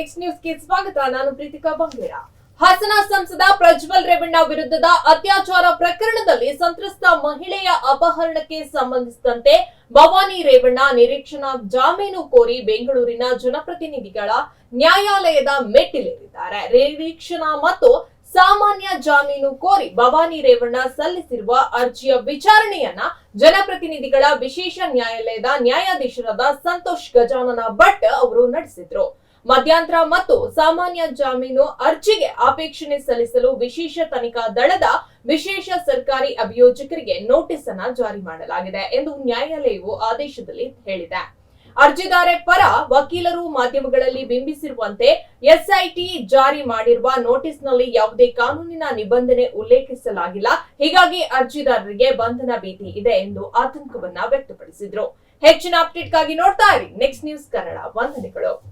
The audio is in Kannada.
ನೆಕ್ಸ್ಟ್ ನ್ಯೂಸ್ಗೆ ಸ್ವಾಗತ. ನಾನು ಪ್ರೀತಿಕಾ ಬಂಗೇರ ಹಾಸನ ಸಂಸದ ಪ್ರಜ್ವಲ್ ರೇವಣ್ಣ ವಿರುದ್ಧದ ಅತ್ಯಾಚಾರ ಪ್ರಕರಣದಲ್ಲಿ ಸಂತ್ರಸ್ತ ಮಹಿಳೆಯ ಅಪಹರಣಕ್ಕೆ ಸಂಬಂಧಿಸಿದಂತೆ ಭವಾನಿ ರೇವಣ್ಣ ನಿರೀಕ್ಷಣಾ ಜಾಮೀನು ಕೋರಿ ಬೆಂಗಳೂರಿನ ಜನಪ್ರತಿನಿಧಿಗಳ ನ್ಯಾಯಾಲಯದ ಮೆಟ್ಟಿಲೇರಿದ್ದಾರೆ. ನಿರೀಕ್ಷಣಾ ಮತ್ತು ಸಾಮಾನ್ಯ ಜಾಮೀನು ಕೋರಿ ಭವಾನಿ ರೇವಣ್ಣ ಸಲ್ಲಿಸಿರುವ ಅರ್ಜಿಯ ವಿಚಾರಣೆಯನ್ನ ಜನಪ್ರತಿನಿಧಿಗಳ ವಿಶೇಷ ನ್ಯಾಯಾಲಯದ ನ್ಯಾಯಾಧೀಶರಾದ ಸಂತೋಷ್ ಗಜಾನನ ಭಟ್ ಅವರು ನಡೆಸಿದ್ರು. ಮಧ್ಯಂತರ ಮತ್ತು ಸಾಮಾನ್ಯ ಜಾಮೀನು ಅರ್ಜಿಗೆ ಆಪೇಕ್ಷಣೆ ಸಲ್ಲಿಸಲು ವಿಶೇಷ ತನಿಖಾ ದಳದ ವಿಶೇಷ ಸರ್ಕಾರಿ ಅಭಿಯೋಜಕರಿಗೆ ನೋಟಿಸ್ ಅನ್ನ ಜಾರಿ ಮಾಡಲಾಗಿದೆ ಎಂದು ನ್ಯಾಯಾಲಯವು ಆದೇಶದಲ್ಲಿ ಹೇಳಿದೆ. ಅರ್ಜಿದಾರ ಪರ ವಕೀಲರು ಮಾಧ್ಯಮಗಳಲ್ಲಿ ಬಿಂಬಿಸಿರುವಂತೆ ಎಸ್ಐಟಿ ಜಾರಿ ಮಾಡಿರುವ ನೋಟಿಸ್ನಲ್ಲಿ ಯಾವುದೇ ಕಾನೂನಿನ ನಿಬಂಧನೆ ಉಲ್ಲೇಖಿಸಲಾಗಿಲ್ಲ. ಹೀಗಾಗಿ ಅರ್ಜಿದಾರರಿಗೆ ಬಂಧನ ಭೀತಿ ಇದೆ ಎಂದು ಆತಂಕವನ್ನ ವ್ಯಕ್ತಪಡಿಸಿದ್ರು. ಹೆಚ್ಚಿನ ಅಪ್ಡೇಟ್ಗಾಗಿ ನೋಡ್ತಾ ಇರಿ. Next news Kannada. ವಂದನೆಗಳು.